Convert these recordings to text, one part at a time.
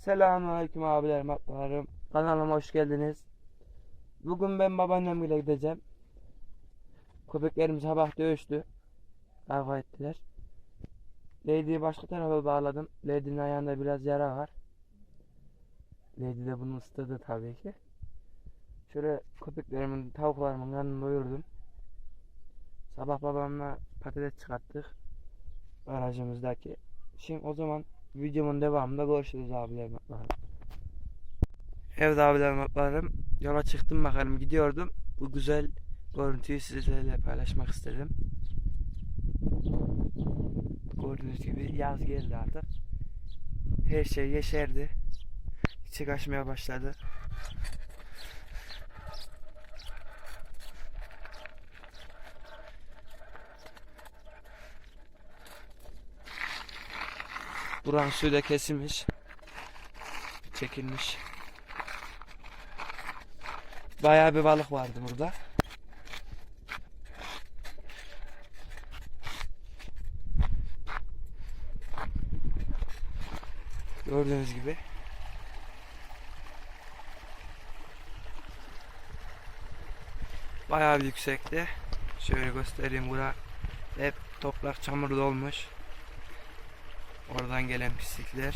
Selamünaleyküm abilerim, ablalarım. Kanalıma hoş geldiniz. Bugün ben babaannemle gideceğim. Köpeklerim sabah dövüştü. Kavga ettiler. Lady'yi başka tarafa bağladım. Lady'nin ayağında biraz yara var. Lady de bunu ısladı tabii ki. Şöyle köpeklerimin, tavuklarımın yanını doyurdum. Sabah babamla patates çıkarttık. Aracımızdaki. Şimdi o zaman videomun devamında görüşürüz abilerim ablalarım. Evet abilerim ablalarım yola çıktım bakalım gidiyordum. Bu güzel görüntüyü sizlerle paylaşmak istedim. Gördüğünüz gibi yaz geldi artık. Her şey yeşerdi. Çiçek açmaya başladı. Buranın suyu da kesilmiş. Çekilmiş. Bayağı bir balık vardı burada. Gördüğünüz gibi. Bayağı bir yüksekte. Şöyle göstereyim bura hep toprak çamur dolmuş. Oradan gelen pislikler.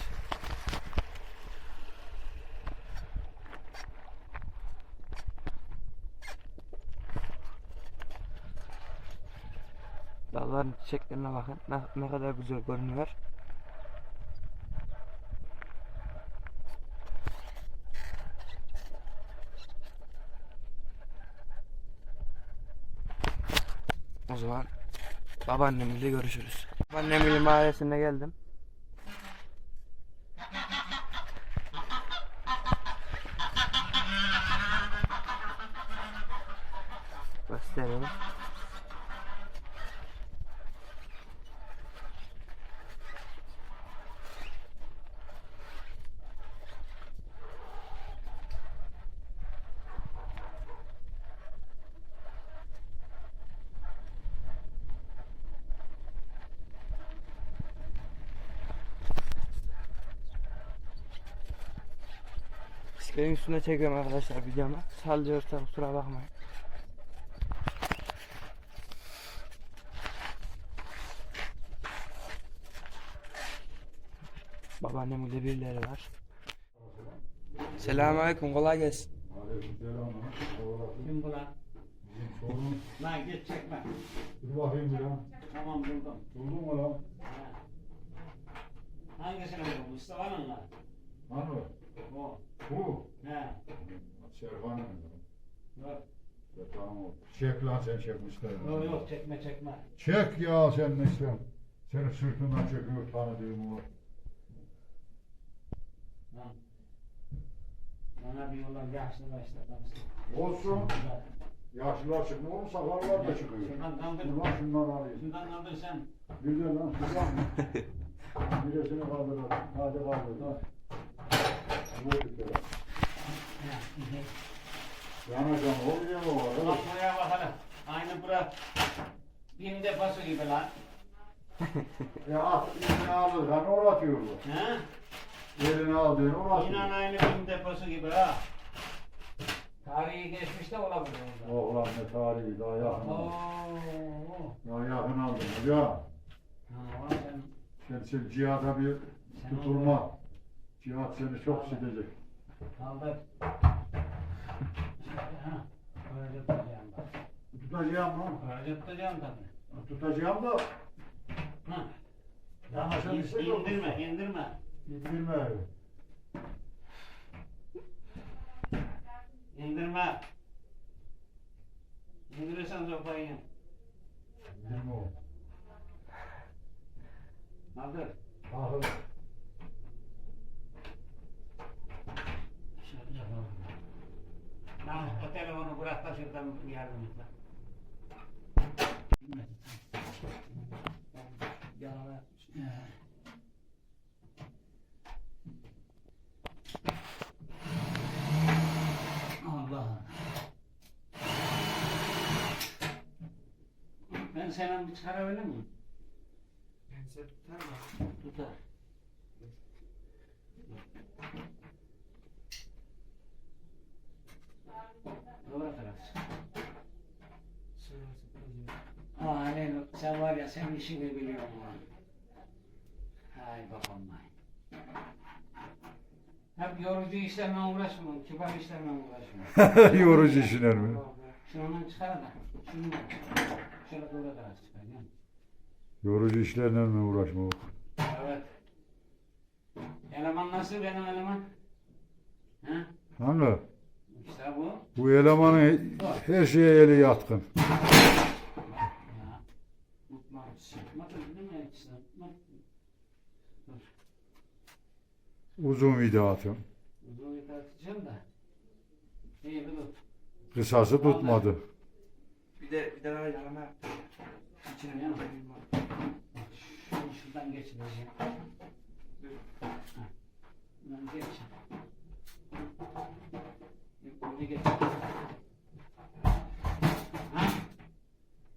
Dalların çiçeklerine bakın. Ne, ne kadar güzel görünüyor. O zaman babaannemle görüşürüz. Babaannemin mahallesine geldim. Gösterelim. Bisikletin üstüne çekiyorum arkadaşlar videomu. Sallıyorsa kusura bakmayın. Babaannemin de birileri var. Selamünaleyküm kolay gelsin. Kim bu lan? Lan git çekme. Dur bakayım bir ya. Tamam buldum. Buldun mu lan? Ha. Hangisini buldun? Mustafa'nın lan. Hani? O. Bu. He. Şerfan'ın. Yok. Ya tamam. Çek lan sen çekmişler. Yok yok çekme çekme. Çek ya sen ne sen. Senin sırtından çekiyor tanıdığım o. Bana bir yollar yaşlı başlı adamsın. Olsun. Yaşlılar çıkmıyor mu sakallar da çıkıyor. Şuradan kaldır. Dur lan şunları alayım. Şundan kaldır sen. Bir de lan şuradan. Birisini kaldıralım. Hadi kaldır da. Ya. Ha, iyi. Yanacağım oluyor mu? Bak buraya bakalım. Aynı bura. Bin deposu gibi lan. Ya at elini alır. Hani oratıyor bu. He? Elini aldığını oratıyor. İnan aynı bin deposu gibi ha. Tarihi geçmişte olabilir orada. Oh lan ne tarihi daha yakın aldım. Oo. Daha yakın aldım ya. Ha, sen. Sen, sen cihada bir Sen tutulma. Cihat seni çok silecek. Kaldır. Ha, Böyle tutacağım bak. Tutacağım mı? Böyle tutacağım tabii. Tutacağım da Ha. Sen İn- bir şey yok. indirme, indirme. indirme. İndirme. İndirirsen sopayı. İndirme o. Kaldır. Ahır. Lan o telefonu bırak da şuradan yardım et lan. Yanına senin bir çıkarabilir miyim? Pense tutar mı? Tutar. Doğru taraf. Aa Leyla sen var ya sen işini biliyorsun lan. Hay babam vay. Hep yorucu işlerle uğraşmam, kibar işlerle uğraşmam. Yorucu işler mi? Şunu çıkar da. Şunu. Şöyle doğru kadar yani. Yorucu işlerle mi uğraşma? Evet. Eleman nasıl benim eleman? Ha? Hangi? İşte bu. Bu elemanın her şeye eli yatkın. Uzun vida atım. Uzun bir tartışacağım da. İyi bir dur. Kısası tutmadı. Bir de bir daha yanına Bak, Şunu şuradan geçireceğim. Buradan geç. Bunu geç.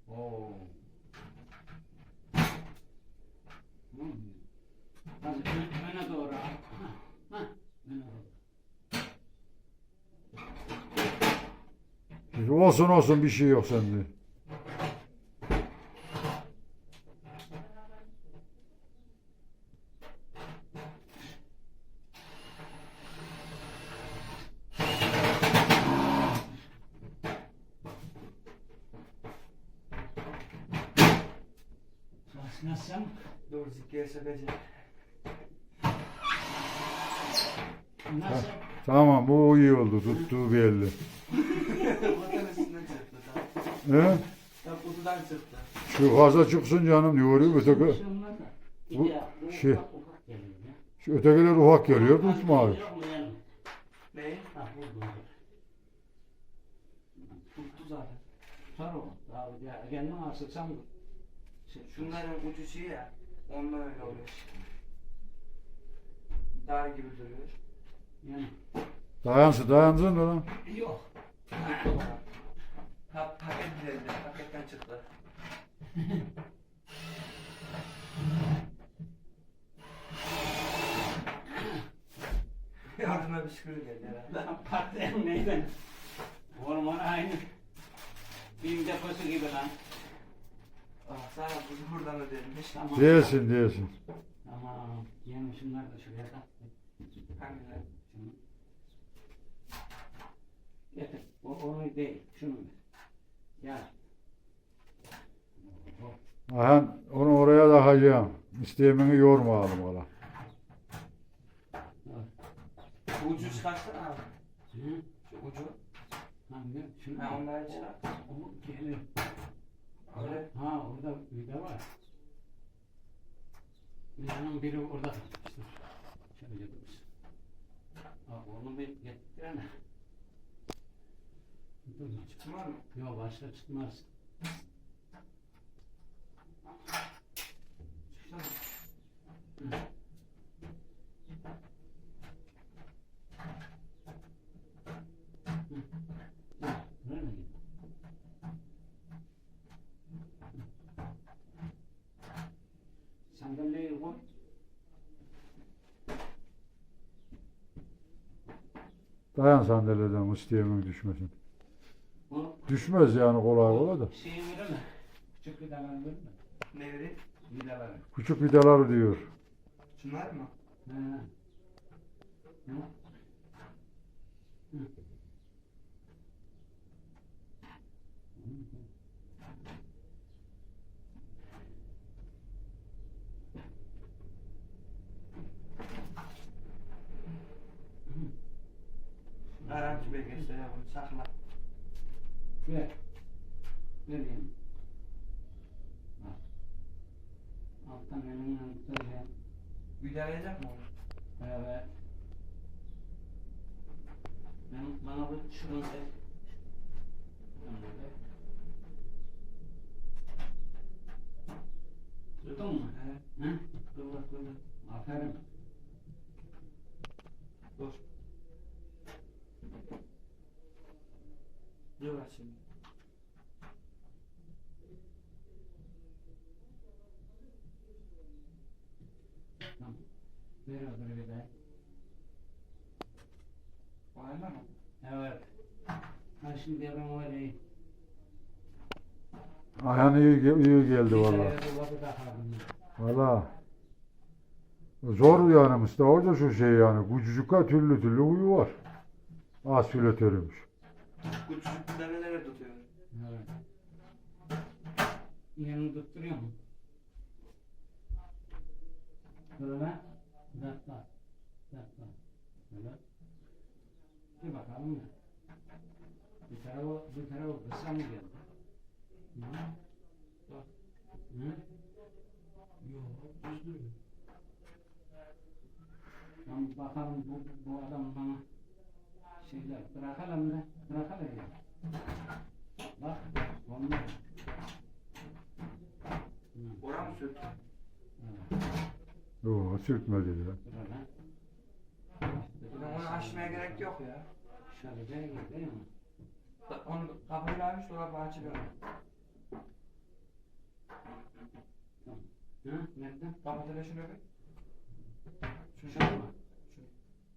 Oo. Hadi ön- öne doğru. Ha. Ha. Öne doğru. Olsun olsun bir şey yok sende. Nasıl? Dur sökeceğim. Nasıl? Tamam bu iyi oldu. Tuttuğu belli. He? Tam kutudan çıktı. Şu fazla çıksın canım. Ne oluyor öteki? Bu şey-. Şu ötekiler ufak geliyor. Tutma abi. Ne? Ha bu. Tuttu zaten. Tutar o. Kendin asılsam şey, Şunların ucu şey ya. Ondan öyle oluyor. Dar gibi duruyor. yani Dayansın dayansın da lan. yok. Pa paket verildi. Paketten çıktı. Yardıma bir şükür geldi herhalde. Lan patlayan neyden? Orman aynı. Bin deposu gibi lan. Ah sana bu buradan. Tamam. Değilsin değilsin. Tamam. Yani şunlar da şuraya da. Hangileri? Şunu. Getir. O onu değil. Şunu ver. Ya. Ayhan onu oraya takacağım. İsteyemeni yormayalım valla. Bu ucu abi. Hı? Şu ucu. Hangi? Şunu. Ha onları çıkar. O gelir. Öyle. Ha orada vida var. Vidanın biri orada kalmıştır. Şöyle dursun. Ha onu bir getirsene. Dur çık. Çıkmaz mı? Yok başka çıkmaz. Çıksana. Hı. Böyle mi? Sandalyeyi koy. Dayan sandalyeden isteyemen düşmesin. Onu Düşmez yani kolay kolay da. şeyi verir mi? Küçük vidaları verir mi? Ne vereyim? Vidaları. Küçük vidalar diyor. Şunlar mı? He. Hı? Hı. Garanti belgesi ya bunu sakla. Ver. Vereyim. Bak. Alttan elimle tutacağım. Güdelecek mi onu? Evet. Ben bana bu şunu ver. Şunu ver. Duydun mu? He. Hı? Dur bak dur bak. Aferin. Dur. Dur bak şimdi. Tamam. Ver öbürü bir de. Oyna mı? Evet. Ha şimdi ben öyle. Ayhan iyi, ge- iyi geldi valla. Valla. Zor yani Mustafa Hoca şu şey yani. Ha türlü türlü huyu var. Aspiratörümüş. Küçücük develeri tutuyor. Evet. Yanını tutturuyor mu? Böyle. Dakika. Dakika. Böyle. Bir bakalım da. Bir tarafı, bir tarafı kısa mı geldi? Hı? Bak. Hı? Yok, düz duruyor. Tamam bakalım bu, bu adam bana şeyler bırakalım da bırakalım ya. Bak, olmuyor. Hı, Oran Yok sürtmedi ya. böyle. Bunu onu açmaya gerek yok ya. Şöyle değil mi? Değil mi? Onu kapıyı vermiş dolabı açılıyor. Hı? Nereden? Kapat hele şunu bir. Şunu Şöyle mi?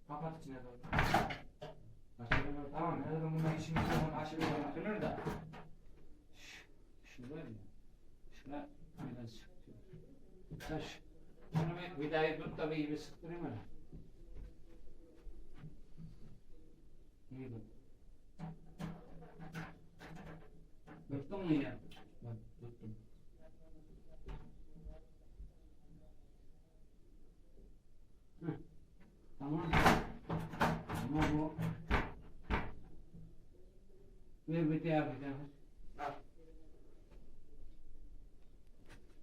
Kapat içine doğru. Tamam ya zaten bunun işimiz yok. Onu açılıyor. Açılır da. Şu- var ya. Şuna biraz sıkıyor. Taş. Şunu bir vidayı tut da bir iyi sıktırayım öyle. İyi tut. Tuttun mu ya? Bak tuttum. Tamam. Ama bu bir bir daha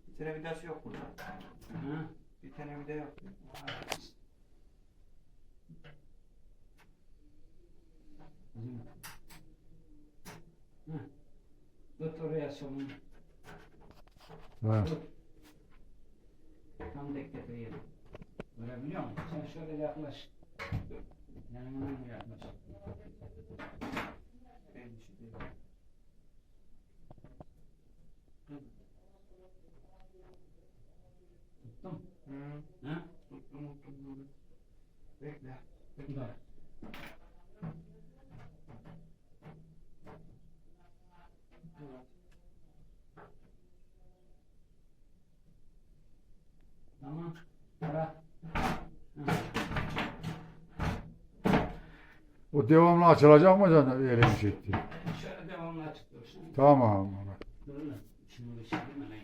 bir tane vidası yok burada. Ha? Bir tane vida yok. Hı. Tut oraya sonunu. Ha. Tut. Tam tek getireyim. Görebiliyor musun? Sen şöyle yaklaş. Yanıma mı yaklaş? Benim işi değil. Tuttum. Hı. Ha? Tuttum tuttum. Bekle. Bekle. Dur. O devamlı açılacak mı canım elini çekti? Şöyle devamlı açık dursun. Tamam. Dur lan. Şimdi bir şey değil mi lan?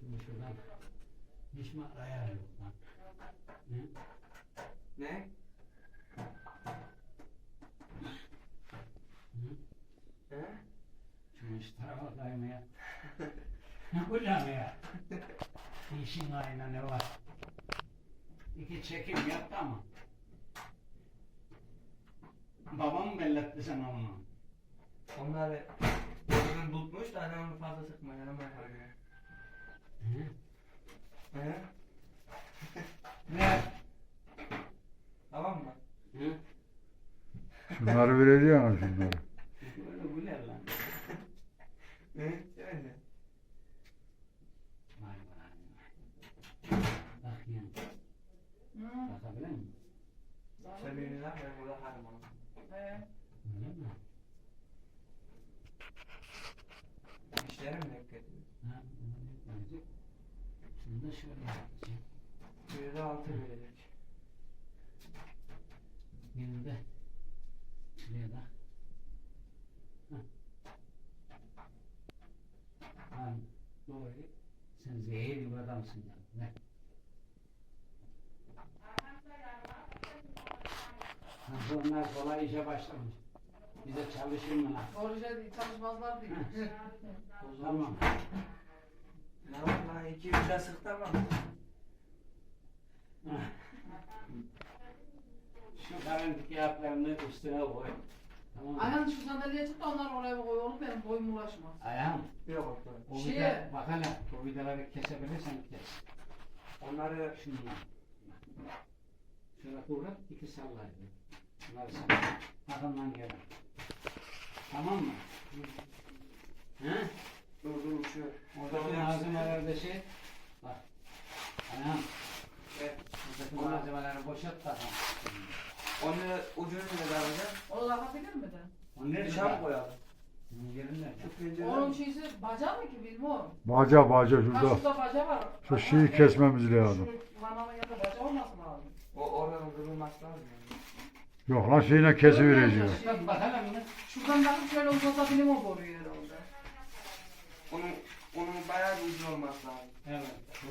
Şimdi şuradan. Hiç mi ayar yok lan? Ne? Ne? Hı? He? Şunu şu tarafa kaymaya. Ne ya? İşin ayna ne var? İki çekim yaptı ama. Babam belletti sana onu? Onları gözünü tutmuş da onu fazla sıkma yanıma koyuyor. Hı? He? Ne? Tamam mı? Hı? Şunları vereceğim şunları. Böyle güler lan. He? Söyle. Vay vay vay. Bak yani. Bakabilir misin? Sen birini lan ben burada harim onu. Öyle mi? İşlerim ne getiriyor? Ha, bunu yapmayacak. Şunu da şöyle yapacağım. Biri de altı verecek. Yine de şuraya da. Ha, doğru. Sen zehir gibi adamsın ya. Ne? Ha, bunlar kolay işe başlamış. Bize çalışır mı lan? Orada çalışmazlar değil. Tamam. Ne var lan? İki vida sık tamam. Şu karanlık kağıtlarını üstüne koy. Tamam mı? Ayhan şu sandalyeye çık da onlar oraya koy oğlum benim boyum ulaşmaz. Ayağım. Yok yok. O Şey- vida, bak hele, o vidaları kesebilirsen kes. Onları Şunlar. Şöyle kıvrat, iki sallaydı. Bunları salla. Arkamdan gel. Tamam mı? He? dur dur uçuyor. Oradaki malzemelerde şey, bak. Ayağım, Evet. buradaki malzemeleri boşalt bakalım. Onları ucunu ne alacağım? O lakabilir mi de? Onları Dışarı koyalım? Onun şeysi baca mı ki bilmiyorum. Baca baca Ha şurada. şurada baca var. Şu şeyi kesmemiz lazım. Şu kanalın yanında baca olması lazım. O oradan kırılması lazım. Yok lan şeyine kesivereceğiz. Bak bakalım ya. Şuradan bakıp şöyle uzatabilirim o boruyu herhalde. Onun onun bayağı bir uzun olması lazım. Evet.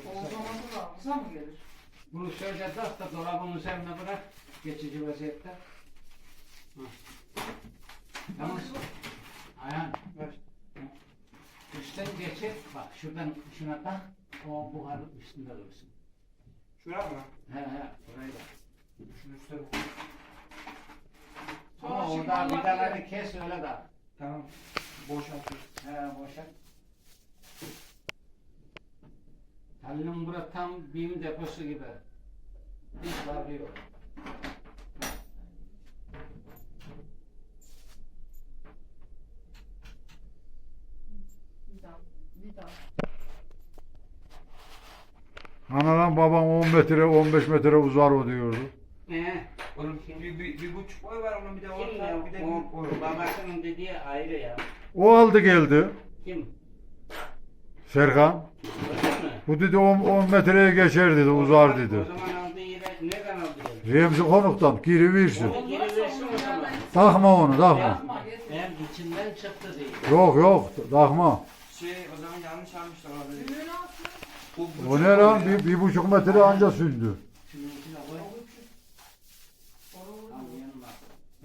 O uzaması da kısa mı gelir? Bunu şöyle tak da dolabın üzerine bırak. Geçici vaziyette. Hı. Yalnız ayağın Ver. üstten geçir. Bak şuradan şuna tak. O buhar üstünde dursun. Şura mı? He he. Burayı da. Şunun üstüne bak. Ama orada vidaları kes öyle de. Tamam. Boşaltıyoruz. He boşa. Halil'in bura tam BİM deposu gibi. Hiç var yok. Analan babam 10 metre 15 metre uzar o diyordu. Ne? Onun bir, bir, bir buçuk boy var onun bir de Kim orta ya? bir de büyük boy. babasının dediği ayrı ya. O aldı geldi. Kim? Serkan. Öyle mi? Bu dedi 10, 10 metreye geçer dedi uzar dedi. O zaman aldığı yere nereden aldı? geldi? Remzi konuktan geri versin. Onu geri versin o zaman. Takma onu takma. Yapma. Ben içinden çıktı değil. Yok yok takma. Şey o zaman yanlış almışlar alsın. Bu buçuk ne boy lan? ya. Bir, bir buçuk metre anca sündü. Şunun içine koy. Al yanıma.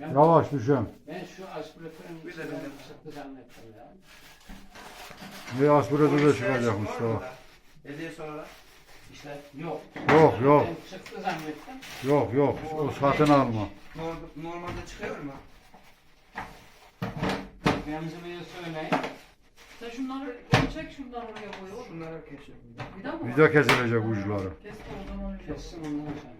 Ben, Yavaş düşen. ben şu aspiratörün Bir de benim. çıktı zannettim ya. Ne aspiratör de çıkacakmış var daha. Hediye soralar. İşte yok. Yok yok Ben çıktı zannettim. yok yok. O satın alma. Nor- Normalde çıkıyor mu? Benzemeye söyleyin. Sen şunları çek şunları oraya koy. oğlum. Şunları keşif. Vida mı? Vida kesilecek uçları. Kes de o zaman öyle. Kessin ondan sonra.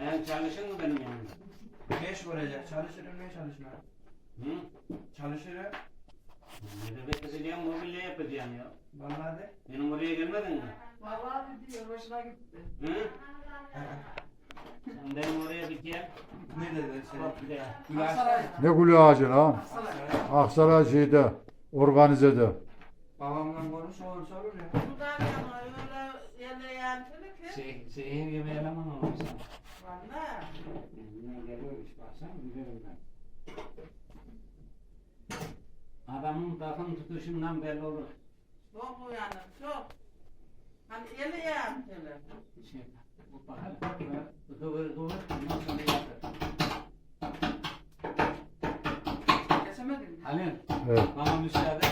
Ayağın çalışır mı benim yanımda? Beş vuracak. Çalışırım ne çalışmıyor? Hı? Çalışırım. Ne demek kızacağım mobilya yapacağım ya. Vallahi de. Benim oraya gelmedin mi? Vallahi dedi yılbaşına gitti. Hı? Sen benim oraya bir gel. Ne dedi sen? Bak bir de. Aksaray'da. Ne gülü ağacı lan? Aksaray. Aksaray şeyde. Organizede. Babamla konuş olur sorur ya. Buradan yana öyle yerle yantını Valla. Kendine geliyormuş baksana biliyorum ben. Adamın takım tutuşundan belli olur. Çok uyanık çok. Hani yerle yantını. Şey, bu bakalım. Böyle Kıvır kıvır. Ondan sonra yatır. Kesemedin mi? Halil Evet. bana müsaade.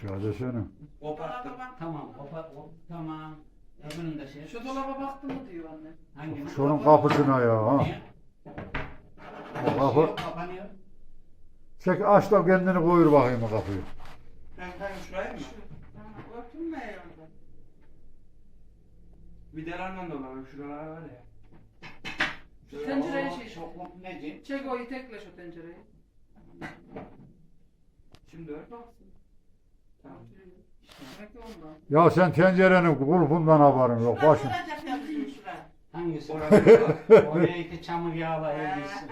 Şöyle seni. Koparttım. Tamam. O, tamam. Öbürünün de şey. Şu dolaba baktın mı diyor anne. Hangi? Şunun kapısına ya. Ha. Niye? O kapı. Şey kapanıyor. Çek aç da kendini koyur bakayım o kapıyı. Ben ben şuraya mı? Ha, Örtünme orada. Vidalarla dolanıyor. Şuralar var ya. Şu tencereyi Oo, şey. Çok kompleci. Çek o itekle şu tencereyi. Şimdi ör. Baksın. Tamam. Ondan. Ya sen tencerenin kulpundan haberin yok. Şuraya. Hangisi? Oraya iki çamur yağla eldiysin.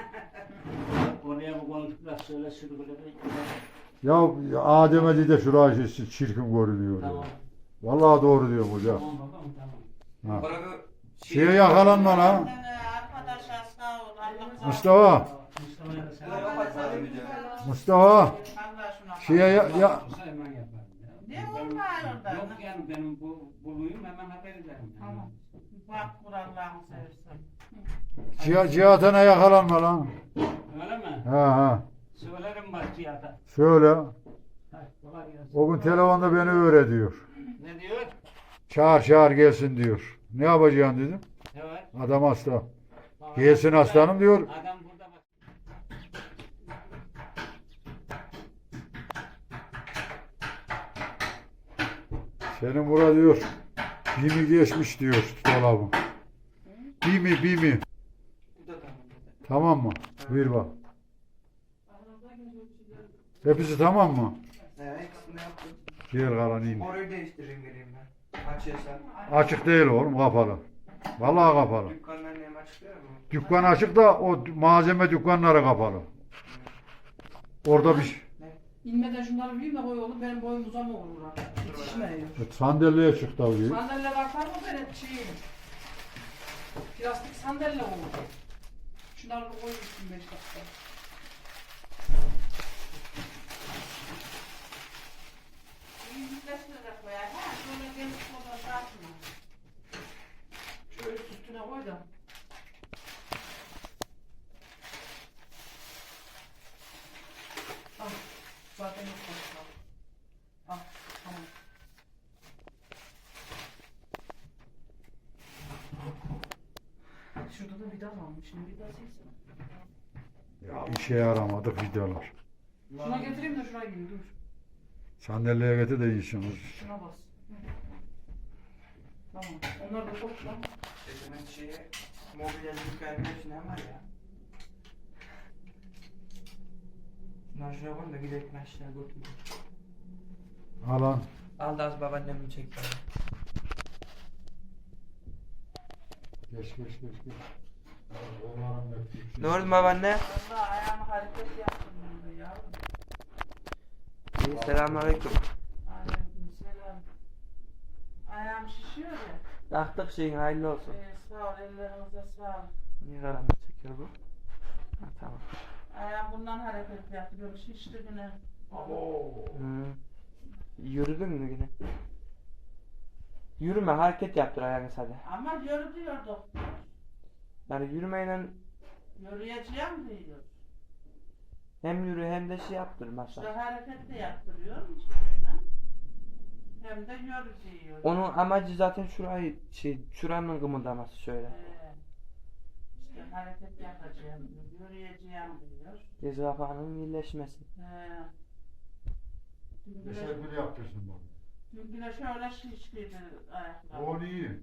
Oraya bu kontuklar şöyle sürgüle Ya Adem'e de şurası çirkin görünüyor. Tamam. Vallahi doğru. Tamam babam tamam. Ha. Orada Şeye yakalanma lan. Ee. Mustafa. Mustafa. Şeye ya, ya Olsa hemen yaparım ya. Ne olmuyor orada? Yok yani benim bu buluyum hemen haber ederim. Tamam. Bak Kur'an'larını seversen. Ciha- cihatına yakalanma lan. Öyle mi? Ha ha. Söylerim bak cihata. Söyle. Hadi kolay gelsin. O gün telefonda beni öyle diyor. Ne diyor? Çağır çağır gelsin diyor. Ne yapacaksın dedim. Evet. Adam hasta. Gelsin aslanım diyor. Adam burada bak. Senin bura diyor. Bimi geçmiş diyor dolabın. Bimi bimi. Tamam. Tamam mı? Bir bak. Hepsi tamam mı? İkisini yaptım. Diğer kalan iyi mi? Orayı değiştireyim geleyim ben. Açıyorsan. Açık değil oğlum kapalı. Vallahi kapalı. Dükkanlar ne açıklıyor mu? Dükkan açık da o malzeme dükkanları kapalı. Orada bir şey- İnmeden şunları de koy oğlum benim boyum uzama olur ha. Yetişmiyor. sandalyeye çıktı o gibi. Sandalye bakar mı benim şeyim? Plastik sandalye olur. Şunları da koy üstüne 5 dakika. İyileştirerek koyar. Ha, şöyle gelip sonra satma. Şöyle üst üstüne koy da. Al. Zaten yok başka. Al. Tamam. Şurada da Şimdi. Ya işe yaramadık videolar. Şuna getireyim de şuraya gideyim dur. Sandalyeye getir de işimiz. Şuna bas. Tamam. Onları da topla. Şeye mobilyacılık vermiyorsun ne var ya? Şunları şuraya koyun da gidelim aşağı götürün. Alan. Al da az babaannemi çek bana. Geç geç geç geç. Ne oldu babaanne? İyi selamünaleyküm. Aleykümselam. Ayağım şişiyor ya. Taktık şeyin hayırlı olsun. Ee, sağ ol ellerinize sağlık. Niye karanlık çekiyor bu? Ha tamam. Ayağım bundan hareket yaptı. Böyle şişti yine. Hı. Yürüdün mü yine? Yürüme hareket yaptır ayağını hadi. Ama yürü diyor doktor. Yani yürümeyle Yürüyeceğim diyor. hem yürü hem de şey yaptır İşte masaj. hareket de yaptırıyor şöyle. Hem de yürü diyor. Onun amacı zaten şurayı şey şuranın kımıldaması şöyle. Ee, işte hareket yapacağım diyor. Yürüyeceğim diyor. Gezi kapağının iyileşmesi. Ee, dün güneş, Teşekkür yaptırsın bana. dün güneş öyle şişliydi ayakları. O iyi.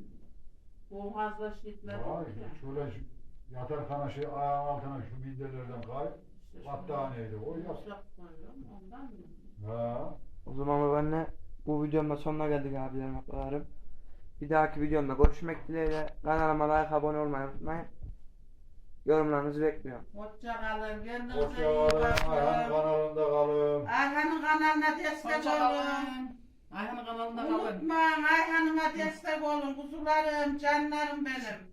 Şişledi Vay, ki. şöyle şu yatarkana şey ayağın altına şu midelerden kay. Battaniyeyle o yap. koyuyorum ondan mı? Ha. O zaman babaanne bu videonun da sonuna geldik abilerim ablalarım. Bir dahaki videomda görüşmek dileğiyle. Kanalıma like abone olmayı unutmayın. Yorumlarınızı bekliyorum. Hoşça kalın. Kendinize iyi bakın. kanalında kalın. Ayhan'ın kanalına destek olun. Ayhan'ın kanalında kalın. Unutmayın Ayhan'ıma destek olun. Kuzularım, canlarım benim.